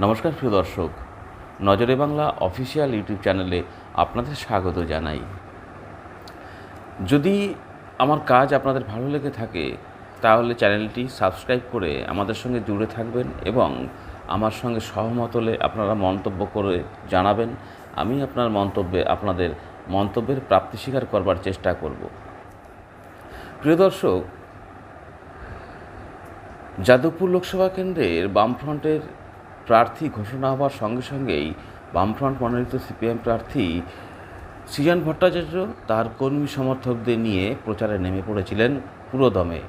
নমস্কার, প্রিয় দর্শক। নজরে বাংলা অফিসিয়াল ইউটিউব চ্যানেলে আপনাদের স্বাগত জানাই। যদি আমার কাজ আপনাদের ভালো লেগে থাকে, তাহলে চ্যানেলটি সাবস্ক্রাইব করে আমাদের সঙ্গে জুড়ে থাকবেন এবং আমার সঙ্গে সহমত হলে আপনারা মন্তব্য করে জানাবেন। আমি আপনার মন্তব্যে আপনাদের মন্তব্যের প্রাপ্তি স্বীকার করবার চেষ্টা করব। প্রিয় দর্শক, যাদবপুর লোকসভা কেন্দ্রের বামফ্রন্টের প্রার্থী ঘোষণা হওয়ার সঙ্গে সঙ্গেই বামফ্রন্ট মনোনীত সিপিএম প্রার্থী সৃজন ভট্টাচার্য তার কর্মী সমর্থকদের নিয়ে প্রচারে নেমে পড়েছিলেন পুরোদমে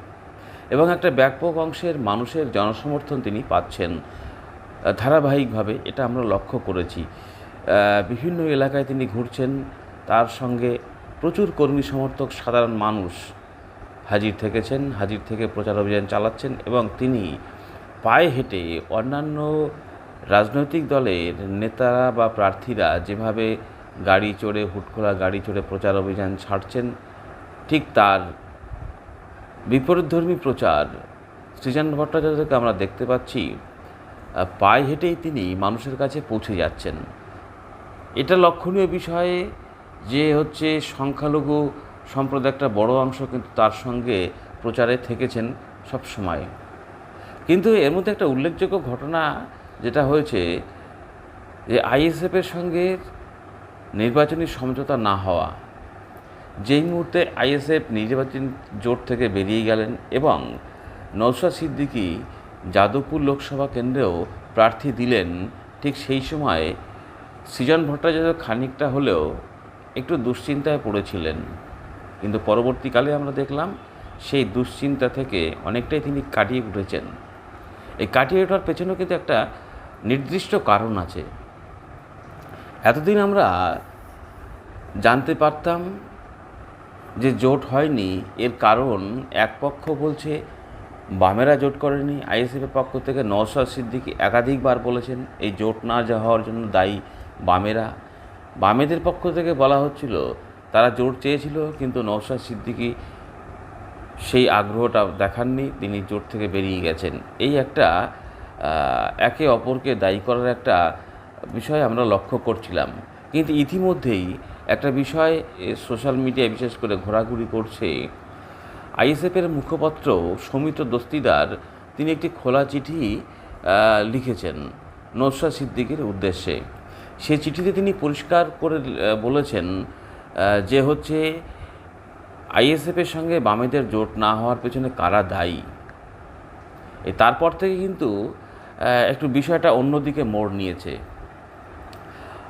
এবং একটা ব্যাপক অংশের মানুষের জনসমর্থন তিনি পাচ্ছেন ধারাবাহিকভাবে, এটা আমরা লক্ষ্য করেছি। বিভিন্ন এলাকায় তিনি ঘুরছেন, তার সঙ্গে প্রচুর কর্মী সমর্থক, সাধারণ মানুষ হাজির থেকেছেন, হাজির থেকে প্রচার অভিযান চালাচ্ছেন এবং তিনি পায়ে হেঁটে অন্যান্য রাজনৈতিক দলের নেতারা বা প্রার্থীরা যেভাবে গাড়ি চড়ে, হুটখোলা গাড়ি চড়ে প্রচার অভিযান ছাড়ছেন, ঠিক তার বিপরীতধর্মী প্রচার সৃজন ভট্টাচার্যকে আমরা দেখতে পাচ্ছি পায়ে হেঁটেই তিনি মানুষের কাছে পৌঁছে যাচ্ছেন। এটা লক্ষণীয় বিষয়ে যে হচ্ছে সংখ্যালঘু সম্প্রদায় একটা বড় অংশ কিন্তু তার সঙ্গে প্রচারে থেকেছেন সব সময় কিন্তু এর মধ্যে একটা উল্লেখযোগ্য ঘটনা যেটা হয়েছে যে আইএসএফের সঙ্গে নির্বাচনী সমঝোতা না হওয়া, যেই মুহূর্তে আইএসএফ নির্বাচন জোট থেকে বেরিয়ে গেলেন এবং নৌসাদ সিদ্দিকী যাদবপুর লোকসভা কেন্দ্রেও প্রার্থী দিলেন, ঠিক সেই সময় সৃজন ভট্টাচার্য খানিকটা হলেও একটু দুশ্চিন্তায় পড়েছিলেন। কিন্তু পরবর্তীকালে আমরা দেখলাম সেই দুশ্চিন্তা থেকে অনেকটাই তিনি কাটিয়ে উঠেছেন। এই কাটিয়ে ওঠার পেছনেও কিন্তু একটা নির্দিষ্ট কারণ আছে। এতদিন আমরা জানতে পারতাম যে জোট হয়নি, এর কারণ এক পক্ষ বলছে বামেরা জোট করেনি, আইএসএফের পক্ষ থেকে নওশাদ সিদ্দিকি একাধিকবার বলেছেন এই জোট না হওয়ার জন্য দায়ী বামেরা। বামেদের পক্ষ থেকে বলা হচ্ছিল তারা জোট চেয়েছিল, কিন্তু নওশাদ সিদ্দিকি সেই আগ্রহটা দেখাননি, তিনি জোট থেকে বেরিয়ে গেছেন। এই একটা একে অপরকে দায়ী করার একটা বিষয় আমরা লক্ষ্য করছিলাম। কিন্তু ইতিমধ্যেই একটা বিষয় সোশ্যাল মিডিয়ায় বিশেষ করে ঘোরাঘুরি করছে, আইএসএফের মুখপাত্র সৌমিত্র দস্তিদার, তিনি একটি খোলা চিঠি লিখেছেন নৌশা সিদ্দিকের উদ্দেশ্যে। সেই চিঠিতে তিনি পরিষ্কার করে বলেছেন যে হচ্ছে আইএসএফের সঙ্গে বামেদের জোট না হওয়ার পেছনে কারা দায়ী? তারপর থেকে কিন্তু একটু বিষয়টা অন্যদিকে মোড় নিয়েছে।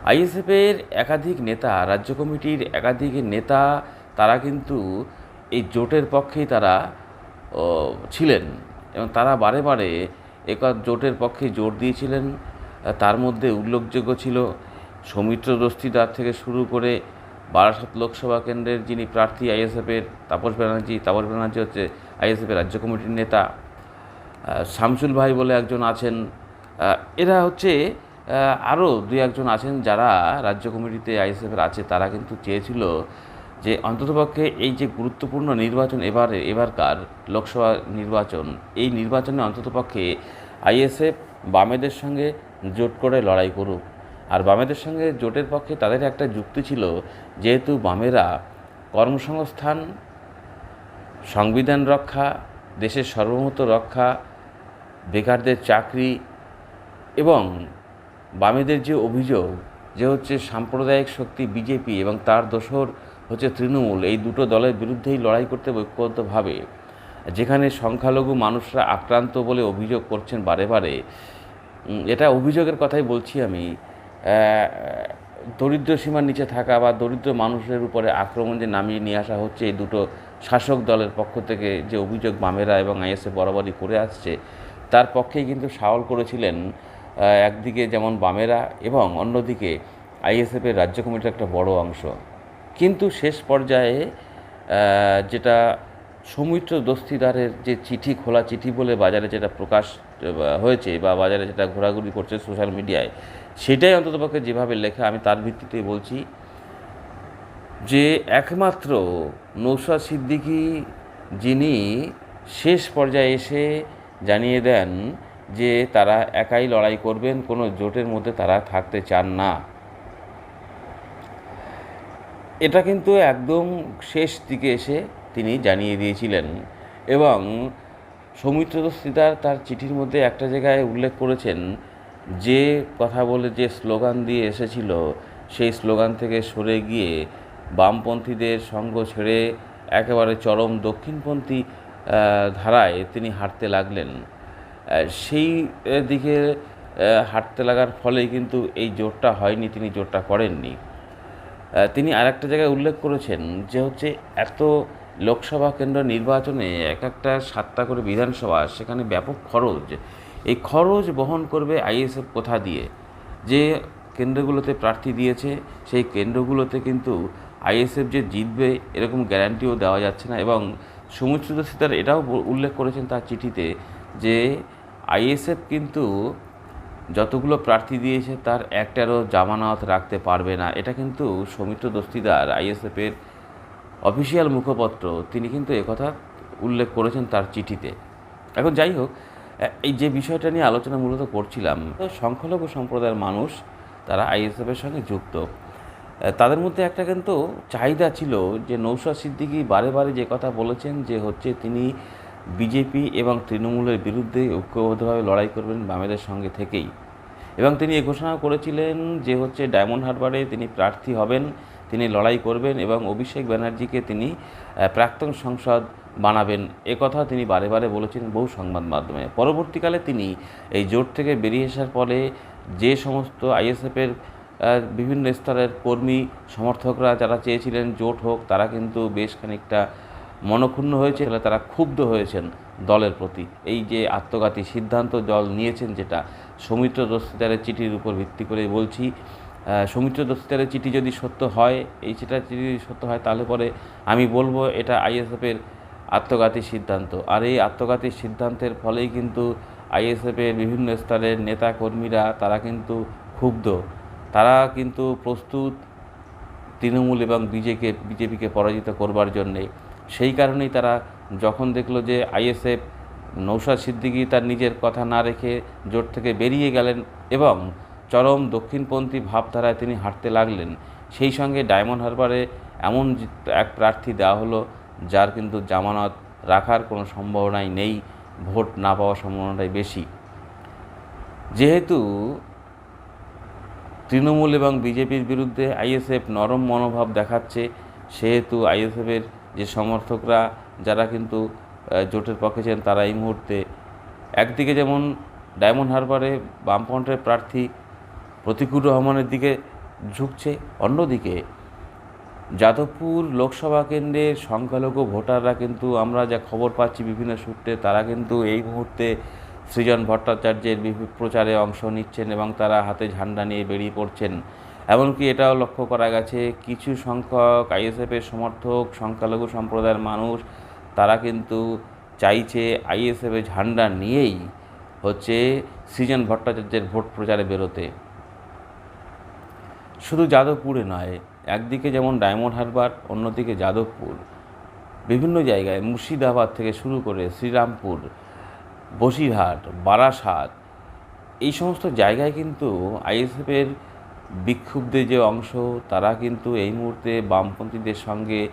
আইএসএফের একাধিক নেতা, রাজ্য কমিটির একাধিক নেতা, তারা কিন্তু এই জোটের পক্ষেই তারা ছিলেন এবং তারা বারে বারে এক জোটের পক্ষে জোর দিয়েছিলেন। তার মধ্যে উল্লেখযোগ্য ছিল সৌমিত্র দস্তিদার থেকে শুরু করে বারাসত লোকসভা কেন্দ্রের যিনি প্রার্থী আইএসএফের তাপস ব্যানার্জি তাপস ব্যানার্জি হচ্ছে আইএসএফের রাজ্য কমিটির নেতা। শামসুল ভাই বলে একজন আছেন। এরা হচ্ছে আরও দুই একজন আছেন যারা রাজ্য কমিটিতে আইএসএফের আছে। তারা কিন্তু চেয়েছিল যে অন্ততপক্ষে এই যে গুরুত্বপূর্ণ নির্বাচন এবারে, এবারকার লোকসভা নির্বাচন, এই নির্বাচনে অন্ততপক্ষে আইএসএফ বামেদের সঙ্গে জোট করে লড়াই করুক। আর বামেদের সঙ্গে জোটের পক্ষে তাদের একটা যুক্তি ছিল, যেহেতু বামেরা কর্মসংস্থান, সংবিধান রক্ষা, দেশের সর্বমত রক্ষা, বেকারদের চাকরি এবং বামেদের যে অভিযোগ যে হচ্ছে সাম্প্রদায়িক শক্তি বিজেপি এবং তার দোসর হচ্ছে তৃণমূল, এই দুটো দলের বিরুদ্ধেই লড়াই করতে ঐক্যবদ্ধভাবে, যেখানে সংখ্যালঘু মানুষরা আক্রান্ত বলে অভিযোগ করছেন বারে বারে এটা অভিযোগের কথাই বলছি আমি। দরিদ্র সীমার নিচে থাকা বা দরিদ্র মানুষের উপরে আক্রমণ যে নামিয়ে নিয়ে আসা হচ্ছে, এই দুটো শাসক দলের পক্ষ থেকে যে অভিযোগ বামেরা এবং আইএসএ বরাবরই করে আসছে, তার পক্ষেই কিন্তু সাওয়াল করেছিলেন একদিকে যেমন বামেরা এবং অন্যদিকে আইএসএফের রাজ্য কমিটির একটা বড় অংশ। কিন্তু শেষ পর্যায়ে যেটা সৌমিত্র দস্তিদারের যে চিঠি, খোলা চিঠি বলে বাজারে যেটা প্রকাশ হয়েছে বা বাজারে যেটা ঘোরাঘুরি করছে সোশ্যাল মিডিয়ায় সেটাই অন্ততপক্ষে যেভাবে লেখা, আমি তার ভিত্তিতেই বলছি যে একমাত্র নৌশাদ সিদ্দিকী যিনি শেষ পর্যায়ে এসে জানিয়ে দেন যে তারা একাই লড়াই করবেন, কোনো জোটের মধ্যে তারা থাকতে চান না। এটা কিন্তু একদম শেষ দিকে এসে তিনি জানিয়ে দিয়েছিলেন এবং সৌমিত্র দস্তিদার তার চিঠির মধ্যে একটা জায়গায় উল্লেখ করেছেন যে কথা বলে যে স্লোগান দিয়ে এসেছিল, সেই স্লোগান থেকে সরে গিয়ে বামপন্থীদের সঙ্গ ছেড়ে একেবারে চরম দক্ষিণপন্থী ধারায় তিনি হাঁটতে লাগলেন। সেই দিকে হাঁটতে লাগার ফলেই কিন্তু এই জোটটা হয়নি, তিনি জোটটা করেননি। তিনি আরেকটা জায়গায় উল্লেখ করেছেন যে হচ্ছে এত লোকসভা কেন্দ্র নির্বাচনে এক একটা সাতটা করে বিধানসভা, সেখানে ব্যাপক খরচ এই খরচ বহন করবে আইএসএফ কোথা দিয়ে? যে কেন্দ্রগুলোতে প্রার্থী দিয়েছে, সেই কেন্দ্রগুলোতে কিন্তু আইএসএফ যে জিতবে এরকম গ্যারান্টিও দেওয়া যাচ্ছে না এবং সুমিত্র সীতার এটাও উল্লেখ করেছেন তার চিঠিতে যে আইএসএফ কিন্তু যতগুলো প্রার্থী দিয়েছে তার একটারও জামানত রাখতে পারবে না। এটা কিন্তু সৌমিত্র দস্তিদার আইএসএফের অফিসিয়াল মুখপত্র। তিনি কিন্তু একথা উল্লেখ করেছেন তার চিঠিতে। এখন যাই হোক এই যে বিষয়টা নিয়ে আলোচনা মূলত করছিলাম সংখ্যালঘু সম্প্রদায়ের মানুষ, তারা আইএসএফের সঙ্গে যুক্ত। তাদের মধ্যে একটা কিন্তু চাহিদা ছিল যে নৌশাদ সিদ্দিকি বারে বারে যে কথা বলেছেন যে হচ্ছে তিনি বিজেপি এবং তৃণমূলের বিরুদ্ধে ঐক্যবদ্ধভাবে লড়াই করবেন বামেদের সঙ্গে থেকেই। এবং তিনি এ ঘোষণা করেছিলেন যে হচ্ছে ডায়মন্ড হারবারে তিনি প্রার্থী হবেন, তিনি লড়াই করবেন এবং অভিষেক ব্যানার্জিকে তিনি প্রাক্তন সংসদ বানাবেন। এ কথা তিনি বারে বারে বলেছিলেন বহু সংবাদ মাধ্যমে। পরবর্তীকালে তিনি এই জোট থেকে বেরিয়ে আসার পরে যে সমস্ত আইএসএফের বিভিন্ন স্তরের কর্মী, সমর্থকরা যারা চেয়েছিলেন জোট হোক, তারা কিন্তু বেশ খানিকটা মনক্ষুণ্ণ হয়েছে। তারা ক্ষুব্ধ হয়েছেন দলের প্রতি। এই যে আত্মঘাতী সিদ্ধান্ত দল নিয়েছেন যেটা, সৌমিত্র দস্তিদারের চিঠির উপর ভিত্তি করে বলছি। সৌমিত্র দস্তিদারের চিঠি যদি সত্য হয়, এই চিঠা চিঠি সত্য হয়, তাহলে পরে আমি বলব এটা আইএসএফের আত্মঘাতী সিদ্ধান্ত। আর এই আত্মঘাতী সিদ্ধান্তের ফলেই কিন্তু আইএসএফের বিভিন্ন স্তরের নেতা কর্মীরা তারা কিন্তু ক্ষুব্ধ। তারা কিন্তু প্রস্তুত তৃণমূল এবং বিজেকে, বিজেপিকে পরাজিত করবার জন্যে। সেই কারণেই তারা যখন দেখল যে আইএসএফ নৌশাদ সিদ্দিকী তার নিজের কথা না রেখে জোট থেকে বেরিয়ে গেলেন এবং চরম দক্ষিণপন্থী ভাবধারায় তিনি হাঁটতে লাগলেন, সেই সঙ্গে ডায়মন্ড হারবারে এমন এক প্রার্থী দেওয়া হলো যার কিন্তু জামানত রাখার কোনো সম্ভাবনাই নেই, ভোট না পাওয়ার সম্ভাবনাটাই বেশি। যেহেতু তৃণমূল এবং বিজেপির বিরুদ্ধে আইএসএফ নরম মনোভাব দেখাচ্ছে, সেহেতু আইএসএফের যে সমর্থকরা, যারা কিন্তু জোটের পক্ষে ছিলেন, তারা এই মুহূর্তে একদিকে যেমন ডায়মন্ড হারবারে বামফ্রন্টের প্রার্থী প্রতিকুর রহমানের দিকে ঝুঁকছে, অন্যদিকে যাদবপুর লোকসভা কেন্দ্রের সংখ্যালঘু ভোটাররা কিন্তু আমরা যা খবর পাচ্ছি বিভিন্ন সূত্রে, তারা কিন্তু এই মুহূর্তে সৃজন ভট্টাচার্যের প্রচারে অংশ নিচ্ছেন এবং তারা হাতে ঝান্ডা নিয়ে বেরিয়ে পড়ছেন। এমনকি এটাও লক্ষ্য করা গেছে, কিছু সংখ্যক আইএসএফের সমর্থক, সংখ্যালঘু সম্প্রদায়ের মানুষ, তারা কিন্তু চাইছে আইএসএফের ঝান্ডা নিয়েই হচ্ছে সৃজন ভট্টাচার্যের ভোট প্রচারে বেরোতে। শুধু যাদবপুরে নয় একদিকে যেমন ডায়মন্ড হারবার, অন্যদিকে যাদবপুর। বিভিন্ন জায়গায় মুর্শিদাবাদ থেকে শুরু করে শ্রীরামপুর, বসিরহাট, বারাসাত, এই সমস্ত জায়গায় কিন্তু আইএসএফের বিক্ষুব্ধের যে অংশ, তারা কিন্তু এই মুহূর্তে বামপন্থীদের সঙ্গে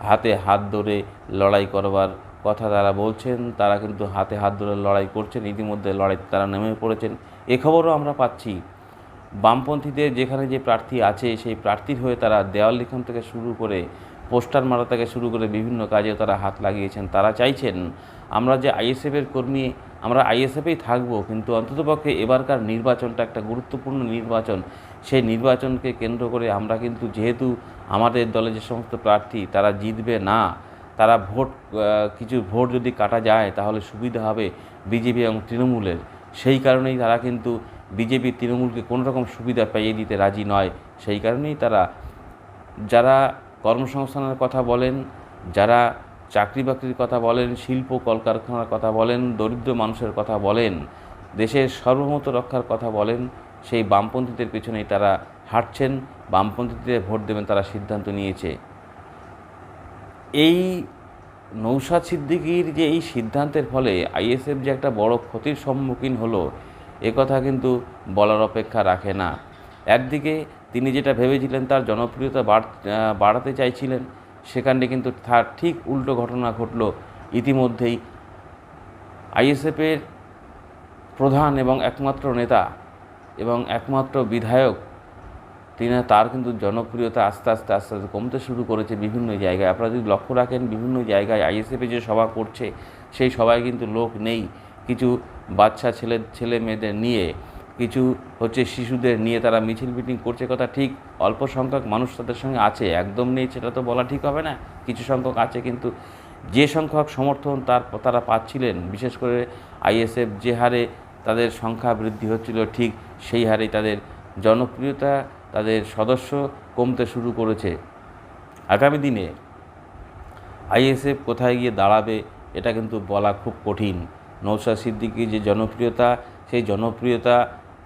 হাতে হাত ধরে লড়াই করবার কথা তারা বলছেন। তারা কিন্তু হাতে হাত ধরে লড়াই করছেন। ইতিমধ্যে লড়াই তারা নেমে পড়েছেন। এ খবরও আমরা পাচ্ছি। বামপন্থীদের যেখানে যে প্রার্থী আছে, সেই প্রার্থীর হয়ে তারা দেওয়াল লিখন থেকে শুরু করে, পোস্টার মারা থেকে শুরু করে বিভিন্ন কাজে তারা হাত লাগিয়েছেন। তারা চাইছেন, আমরা যে আইএসএফের কর্মী, আমরা আইএসএফেই থাকব, কিন্তু অন্ততপক্ষে এবারকার নির্বাচনটা একটা গুরুত্বপূর্ণ নির্বাচন। সেই নির্বাচনকে কেন্দ্র করে আমরা কিন্তু যেহেতু আমাদের দলে যে সমস্ত প্রার্থী, তারা জিতবে না, তারা ভোট কিছু ভোট যদি কাটা যায়, তাহলে সুবিধা হবে বিজেপি এবং তৃণমূলের। সেই কারণেই তারা কিন্তু বিজেপি তৃণমূলকে কোনো রকম সুবিধা পাইয়ে দিতে রাজি নয়, সেই কারণেই তারা, যারা কর্মসংস্থানের কথা বলেন, যারা চাকরি বাকরির কথা বলেন, শিল্প, কলকারখানার কথা বলেন, দরিদ্র মানুষের কথা বলেন, দেশের সর্বমত রক্ষার কথা বলেন, সেই বামপন্থীদের পেছনেই তারা হাঁটছেন, বামপন্থীদের ভোট দেবেন তারা সিদ্ধান্ত নিয়েছে। এই নৌসাদ সিদ্দিকির যে এই সিদ্ধান্তের ফলে আইএসএফ যে একটা বড় ক্ষতির সম্মুখীন হলো এ কথা কিন্তু বলার অপেক্ষা রাখে না। একদিকে তিনি যেটা ভেবেছিলেন তার জনপ্রিয়তা বাড়াতে চাইছিলেন, সেখানে কিন্তু তার ঠিক উল্টো ঘটনা ঘটলো। ইতিমধ্যেই আইএসএফের প্রধান এবং একমাত্র নেতা এবং একমাত্র বিধায়ক তিনি তার কিন্তু জনপ্রিয়তা আস্তে আস্তে আস্তে আস্তে কমতে শুরু করেছে বিভিন্ন জায়গায়। আপনারা যদি লক্ষ্য রাখেন, বিভিন্ন জায়গায় আইএসএফে যে সভা করছে, সেই সভায় কিন্তু লোক নেই। কিছু বাচ্চা ছেলে ছেলে মেয়েদের নিয়ে, কিছু হচ্ছে শিশুদের নিয়ে তারা মিছিল মিটিং করছে কথা ঠিক, অল্প সংখ্যক মানুষ তাদের সঙ্গে আছে, একদম নেই সেটা তো বলা ঠিক হবে না। কিছু সংখ্যক আছে কিন্তু যে সংখ্যক সমর্থন তার, তারা পাচ্ছিলেন, বিশেষ করে আইএসএফ যে হারে তাদের সংখ্যা বৃদ্ধি হচ্ছিল ঠিক সেই হারেই তাদের জনপ্রিয়তা, তাদের সদস্য কমতে শুরু করেছে। আগামী দিনে আইএসএফ কোথায় গিয়ে দাঁড়াবে, এটা কিন্তু বলা খুব কঠিন। নৌশাদ সিদ্দিকির যে জনপ্রিয়তা, সেই জনপ্রিয়তা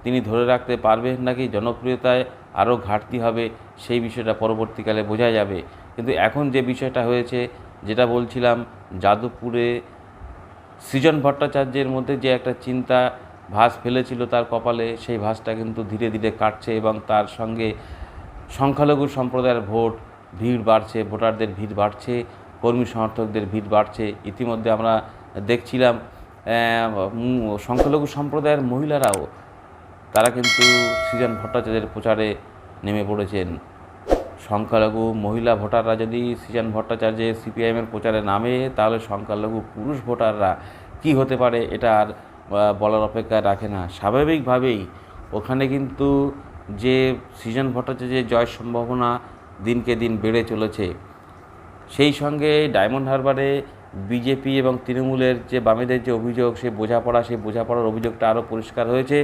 তিনি ধরে রাখতে পারবেন নাকি? জনপ্রিয়তায় আরও ঘাটতি হবে, সেই বিষয়টা পরবর্তীকালে বোঝা যাবে। কিন্তু এখন যে বিষয়টা হয়েছে, যেটা বলছিলাম, যাদবপুরে সৃজন ভট্টাচার্যের মধ্যে যে একটা চিন্তা ভাস ফেলেছিল তার কপালে, সেই ভাসটা কিন্তু ধীরে ধীরে কাটছে এবং তার সঙ্গে সংখ্যালঘু সম্প্রদায়ের ভোট, ভিড় বাড়ছে, ভোটারদের ভিড় বাড়ছে, কর্মী সমর্থকদের ভিড় বাড়ছে। ইতিমধ্যে আমরা দেখছিলাম সংখ্যালঘু সম্প্রদায়ের মহিলারাও, তারা কিন্তু সৃজন ভট্টাচার্যের প্রচারে নেমে পড়েছেন। সংখ্যালঘু মহিলা ভোটাররা যদি সৃজন ভট্টাচার্যের সিপিআইএমের প্রচারে নামে, তাহলে সংখ্যালঘু পুরুষ ভোটাররা কি হতে পারে এটা আর বলার অপেক্ষা রাখে না। স্বাভাবিকভাবেই ওখানে কিন্তু যে সৃজন ভট্টাচার্যের জয়ের সম্ভাবনা দিনকে দিন বেড়ে চলেছে। সেই সঙ্গে ডায়মন্ড হারবারে বিজেপি এবং তৃণমূলের যে বামেদের যে অভিযোগ, সেই বোঝাপড়া, সেই বোঝাপড়ার অভিযোগটা আরও পরিষ্কার হয়েছে।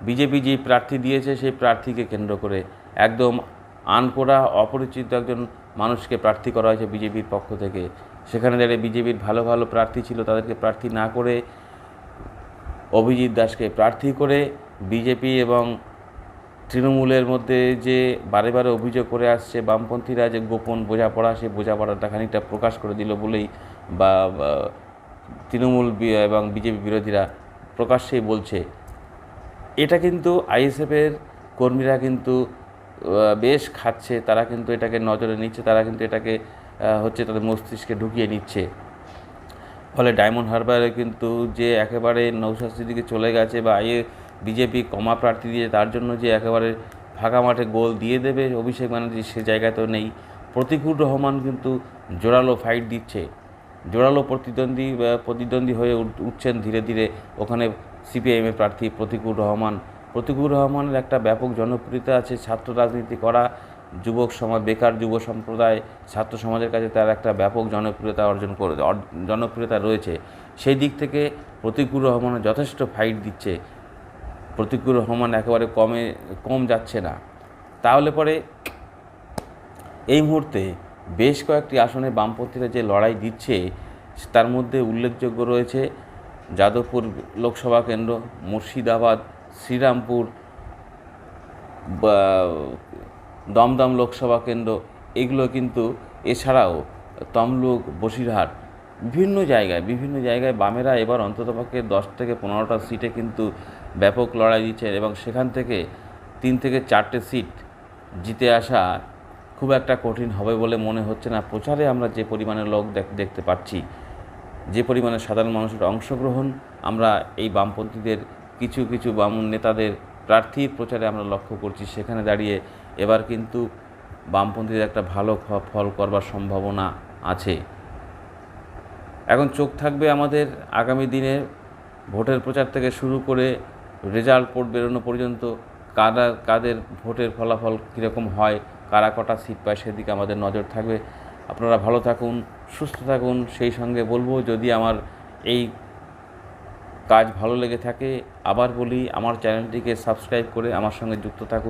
বিজেপি যে প্রার্থী দিয়েছে, সেই প্রার্থীকে কেন্দ্র করে একদম আনকোড়া, অপরিচিত একজন মানুষকে প্রার্থী করা হয়েছে বিজেপির পক্ষ থেকে। সেখানে দাঁড়িয়ে বিজেপির ভালো ভালো প্রার্থী ছিল, তাদেরকে প্রার্থী না করে অভিজিৎ দাসকে প্রার্থী করে বিজেপি এবং তৃণমূলের মধ্যে যে বারে বারে অভিযোগ করে আসছে, বামপন্থীরা যে গোপন বোঝাপড়া, সেই বোঝাপড়াটা খানিকটা প্রকাশ করে দিল বলেই বা তৃণমূল এবং বিজেপি বিরোধীরা প্রকাশ্যেই বলছে। এটা কিন্তু আইএসএফের কর্মীরা কিন্তু বেশ খাচ্ছে। তারা কিন্তু এটাকে নজরে নিচ্ছে। তারা কিন্তু এটাকে হচ্ছে তাদের মস্তিষ্কে ঢুকিয়ে নিচ্ছে। ফলে ডায়মন্ড হারবারে কিন্তু যে একেবারে নৌশাদ দিকে চলে গেছে বা আইএ, বিজেপি কমা প্রার্থী দিয়ে তার জন্য যে একেবারে ফাঁকা মাঠে গোল দিয়ে দেবে অভিষেক ব্যানার্জি, সে জায়গায় তো নেই। প্রতিকুর রহমান কিন্তু জোরালো ফাইট দিচ্ছে। জোরালো প্রতিদ্বন্দ্বী প্রতিদ্বন্দ্বী হয়ে উঠছেন ধীরে ধীরে ওখানে সিপিআইএমের প্রার্থী প্রতিকুর রহমান। প্রতিকুর রহমানের একটা ব্যাপক জনপ্রিয়তা আছে ছাত্র রাজনীতি করা, যুবক সমাজ, বেকার যুব সম্প্রদায়, ছাত্র সমাজের কাছে তার একটা ব্যাপক জনপ্রিয়তা অর্জন করে জনপ্রিয়তা রয়েছে। সেই দিক থেকে প্রতিকুর রহমান যথেষ্ট ফাইট দিচ্ছে। প্রতিকুর রহমান একেবারে কমে, কম যাচ্ছে না। তাহলে পরে এই মুহূর্তে বেশ কয়েকটি আসনে বামপন্থীরা যে লড়াই দিচ্ছে, তার মধ্যে উল্লেখযোগ্য রয়েছে যাদবপুর লোকসভা কেন্দ্র, মুর্শিদাবাদ, শ্রীরামপুর দমদম লোকসভা কেন্দ্র, এগুলো কিন্তু এছাড়াও তমলুক, বসিরহাট, বিভিন্ন জায়গায় বিভিন্ন জায়গায় বামেরা এবার অন্ততপক্ষে দশ থেকে পনেরোটা সিটে কিন্তু ব্যাপক লড়াই দিচ্ছেন এবং সেখান থেকে তিন থেকে চারটে সিট জিতে আসা খুব একটা কঠিন হবে বলে মনে হচ্ছে না। প্রচারে আমরা যে পরিমাণে লোক দেখ- দেখতে পাচ্ছি, যে পরিমাণে সাধারণ মানুষের অংশগ্রহণ, আমরা এই বামপন্থীদের কিছু কিছু বাম নেতাদের প্রার্থীর প্রচারে আমরা লক্ষ্য করছি। সেখানে দাঁড়িয়ে এবার কিন্তু বামপন্থীদের একটা ভালো ফল করবার সম্ভাবনা আছে। এখন চোখ থাকবে আমাদের আগামী দিনে ভোটের প্রচার থেকে শুরু করে রেজাল্ট পোর্ট বেরোনো পর্যন্ত কারা, কাদের ভোটের ফলাফল কীরকম হয় কারা কটা সিট পায় সেদিকে আমাদের নজর থাকবে। আপনারা ভালো থাকুন, সুস্থ থাকুন, সেই সঙ্গে বলব, যদি আমার এই কাজ ভালো লেগে থাকে, আবার বলি, আমার চ্যানেলটিকে সাবস্ক্রাইব করে আমার সঙ্গে যুক্ত থাকুন।